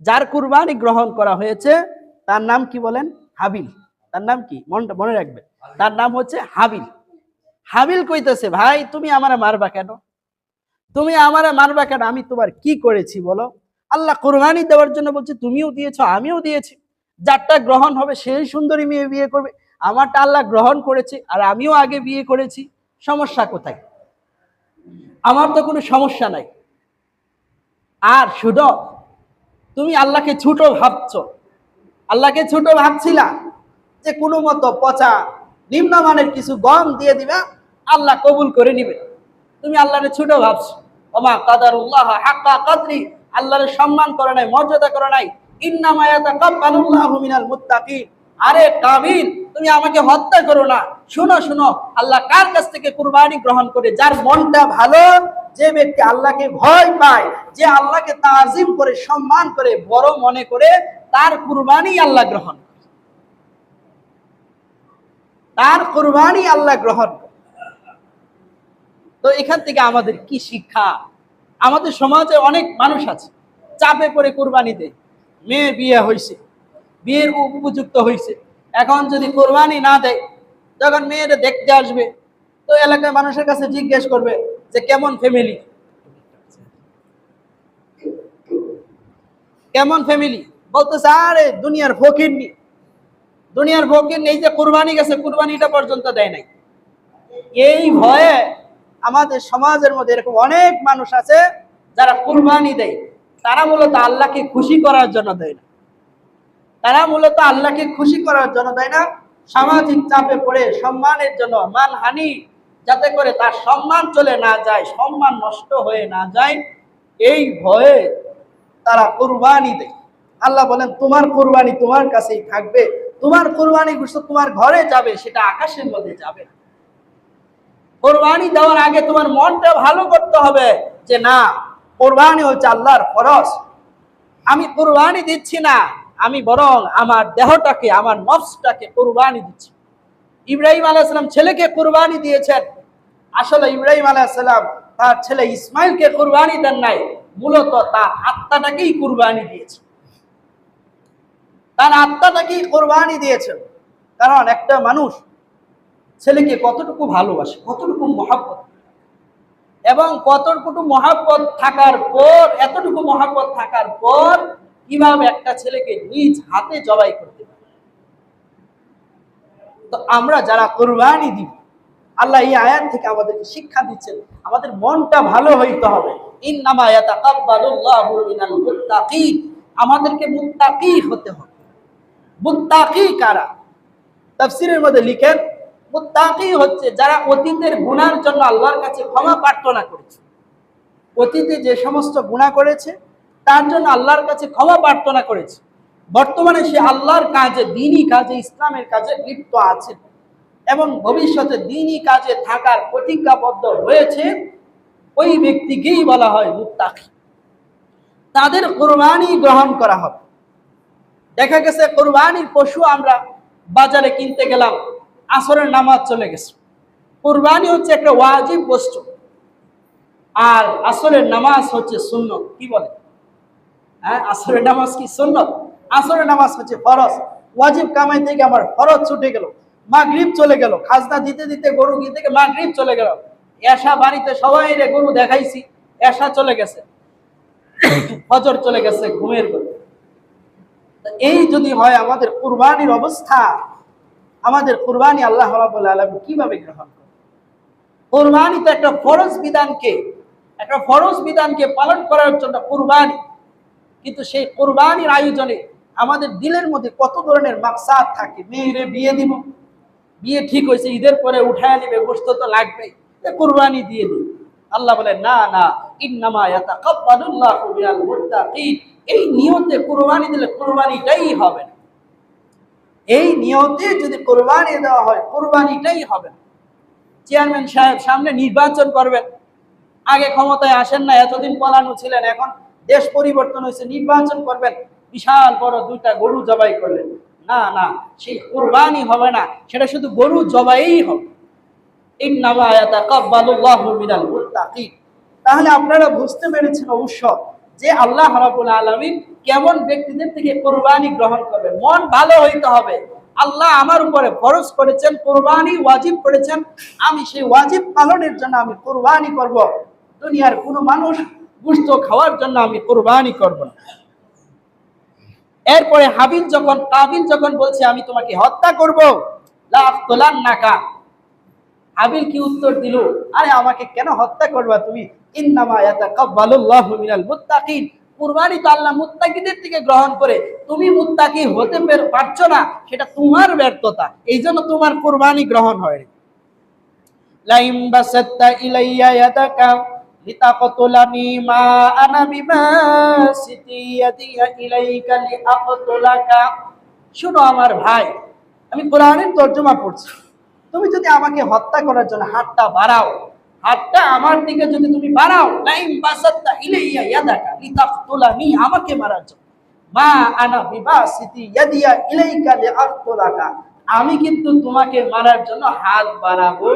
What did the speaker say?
যার কুরবানি গ্রহণ করা হয়েছে, তার নাম কি বলেন? হাবিল। তার নাম কি? মনটা মনে রাখবে। তার নাম হচ্ছে হাবিল। হাবিল কইতেছে, ভাই, তুমি আমারে মারবা কেন? তুমি আমারে মারবা কেন? আমি তোমার কি করেছি বলো? আল্লাহ কোরবানি দেওয়ার জন্য বলছে, তুমিও দিয়েছ, আমিও দিয়েছি। যারটা গ্রহণ হবে, সেই সুন্দরী মেয়ে বিয়ে করবে। আমারটা আল্লাহ গ্রহণ করেছে, আর আমিও আগে বিয়ে করেছি। সমস্যা কোথায়? আমার তো কোনো সমস্যা নাই। আর শুধু তুমি আল্লাহকে ছোট ভাবছ। আল্লাহকে ছোট ভাবছিলা যে কোনো মতো পচা, নিম্নমানের কিছু গম দিয়ে দিবা, আল্লাহ কবুল করে নিবে। তুমি আল্লাহরে ছোট ভাবছ। ওমা কাদার উল্লাহ হাক্কা কাদরি, আল্লাহরে সম্মান করে নাই, মর্যাদা করে নাই। ইন্নামা ইয়াতাকাব্বালুল্লাহু মিনাল মুত্তাকিন। আরে কাবিল তুমি আমাকে হত্যা করো না। শুনো শুনো, আল্লাহ কার কাছ থেকে কুরবানি গ্রহণ করে? যার মনটা ভালো, যে ব্যক্তি আল্লাহকে ভয় পায়, যে আল্লাহকে তাজিম করে, সম্মান করে, বড় মনে করে, তার কুরবানি আল্লাহ গ্রহণ তার কুরবানি আল্লাহ গ্রহণ তো এখান থেকে আমাদের কি শিক্ষা? আমাদের সমাজে অনেক মানুষ আছে, চাপে পড়ে কুরবানি দেয়। মেয়ে বিয়ে হয়েছে বিয়ের উপযুক্ত হয়েছে এখন যদি কোরবানি না দেয়, যখন মেয়েটা দেখতে আসবে, তো এলাকার মানুষের কাছে জিজ্ঞেস করবে যে কেমন ফ্যামিলি কেমন ফ্যামিলি বলতেছে, আরে, দুনিয়ার ফকির নি। দুনিয়ার ফকির নেই যে কোরবানি গেছে, কোরবানিটা পর্যন্ত দেয় নাই। এই ভয়ে আমাদের সমাজের মধ্যে এরকম অনেক মানুষ আছে, যারা কোরবানি দেয়। তারা মূলত আল্লাহকে খুশি করার জন্য দেয় না। তারা মূলত আল্লাহকে খুশি করার জন্য দেয় না? সামাজিক চাপে পড়ে সম্মানের জন্য মানহানি যাতে করে তার সম্মান চলে না যায়, সম্মান নষ্ট হয়ে না যায়, এই ভয়ে তারা কোরবানি দেয়। আল্লাহ বলেন, তোমার কোরবানি তোমার কাছেই থাকবে। তোমার কোরবানি গোশত তোমার ঘরে যাবে, সেটা আকাশের মধ্যে যাবে কোরবানি দেওয়ার আগে তোমার মনটা ভালো করতে হবে যে না, কোরবানি হচ্ছে আল্লাহর ফরজ। আমি কোরবানি দিচ্ছি না আমি বরং আমার দেহটাকে, আমার নফসটাকে কোরবানি দিচ্ছি। ইব্রাহিম আলাইসালাম ছেলেকে কোরবানি দিয়েছেন। আসলে ইব্রাহিম আলাইসালাম তার ছেলে ইসমাইলকে কোরবানি দেন নাই, মূলত তার আত্মাটাকেই কোরবানি দিয়েছে। তার আত্মাটাকেই কোরবানি দিয়েছেন। কারণ একটা মানুষ ছেলেকে কতটুকু ভালোবাসে, কতটুকু মহাব্বত এবং কতটুকু মহাব্বত থাকার পর, এতটুকু মহাব্বত থাকার পর কীভাবে একটা ছেলেকে নিজ হাতে জবাই করতে পারে? তো আমরা যারা কোরবানি দিব, আল্লাহ এই আয়াত থেকে আমাদেরকে শিক্ষা দিচ্ছেন, আমাদের মনটা ভালো হইতে হবে। আমাদেরকে হতে হবে। কারা? তাফসীরের মধ্যে লিখেন, মুত্তাকি হচ্ছে যারা অতীতের গুনার জন্য আল্লাহর কাছে ক্ষমা প্রার্থনা করেছে। অতীতে যে সমস্ত গুনাহ করেছে তার জন্য আল্লাহর কাছে ক্ষমা প্রার্থনা করেছে। বর্তমানে সে আল্লাহর কাজে, দিনই কাজে, ইসলামের কাজে লিপ্ত আছে এবং ভবিষ্যতে দিনই কাজে থাকার প্রতিজ্ঞাবদ্ধ হয়েছে। ওই ব্যক্তিকেই বলা হয় মুত্তাকি। তাদের কোরবানি গ্রহণ করা হবে। দেখা গেছে কোরবানির পশু আমরা বাজারে কিনতে গেলাম, আসরের নামাজ চলে গেছে। কোরবানি হচ্ছে একটা ওয়াজিব বস্তু। আর আসরের নামাজ হচ্ছে শূন্য কি বলে? হ্যাঁ আসরের নামাজ কি সুন্নত? আসরের নামাজ হচ্ছে ফরজ। ওয়াজিব কামাই থেকে আমার ফরজ ছুটে গেল। মাগরিব চলে গেল। খাজনা দিতে দিতে গরু গিয়ে থেকে মাগরিব চলে গেল। এসা বাড়িতে সবাই রে গরু দেখাইছি এসা চলে গেছে। ফজর চলে গেছে, ঘুমের গরু এই যদি হয় আমাদের কুরবানির অবস্থা, আমাদের কুরবানি আল্লাহ আলামিন কীভাবে গ্রহণ করে কুরবানি তো একটা ফরজ বিধানকে, একটা ফরজ বিধানকে পালন করার জন্য কুরবানি কিন্তু সেই কোরবানির আয়োজনে আমাদের দিলের মধ্যে কত ধরনের মাকসাদ থাকে? মেয়েরে বিয়ে দিব। বিয়ে ঠিক হয়েছে, ঈদের পরে উঠায় নিবে গোস্ত তো লাগবে কোরবানি দিয়ে দিই। আল্লাহ বলে, না না এই নিয়তে কোরবানি দিলে কোরবানিটাই হবে না। এই নিয়তে যদি কোরবানি দেওয়া হয়, কোরবানিটাই হবে চেয়ারম্যান সাহেব সামনে নির্বাচন করবেন। আগে ক্ষমতায় আসেন না, এতদিন পলানো ছিলেন, এখন দেশ পরিবর্তন হয়েছে, নির্বাচন করবেন। বিশাল বড় দুইটা গরু জবাই করলেন। না না, সেই কোরবানি হবে না, সেটা শুধু গরু জবাই হবে। তাহলে আপনারা বুঝতে পেরেছেন অবশ্য যে আল্লাহ রাব্বুল আলামিন কেমন ব্যক্তিদের থেকে কোরবানি গ্রহণ করবে। মন ভালো হইতে হবে। আল্লাহ আমার উপরে ফরজ করেছেন, কোরবানি ওয়াজিব করেছেন। আমি সেই ওয়াজিব পালনের জন্য আমি কোরবানি করব। দুনিয়ার কোনো মানুষ গুস্ত খাওয়ার জন্য আমি কোরবানি করব না। এরপরে হাবিল যখন, কাবিল যখন বলছে, আমি তোমাকে হত্যা করব তোলান নাকা হাবিল কি উত্তর দিল? আরে, আমাকে কেন হত্যা করবা তুমি? কুরবানি তো আল্লাহ মুত্তাকিদের থেকে গ্রহণ করে। তুমি মুত্তাকি হতে পের- পারছ না, সেটা তোমার ব্যর্থতা। এই জন্য তোমার কুরবানি গ্রহণ হয় লিতাকতুলানি মা আনা বিমাসিতি ইয়াদিয়া ইলাইকা লিআকতুলাকা শুনো আমার ভাই, আমি কোরআনের তর্জমা পড়ছি। তুমি যদি আমাকে হত্যা করার জন্য হাতটা বাড়াও, হাতটা আমার দিকে যদি তুমি বাড়াও লাইম বাসাত্তা ইলাইয়া ইয়াদাকা লিতাকতুলানি আমাকে মারার জন্য। মা আনা বিবাসিতি ইয়াদিয়া ইলাইকা লিআকতুলাকা। আমি কিন্তু তোমাকে মারার জন্য হাত বাড়াবো।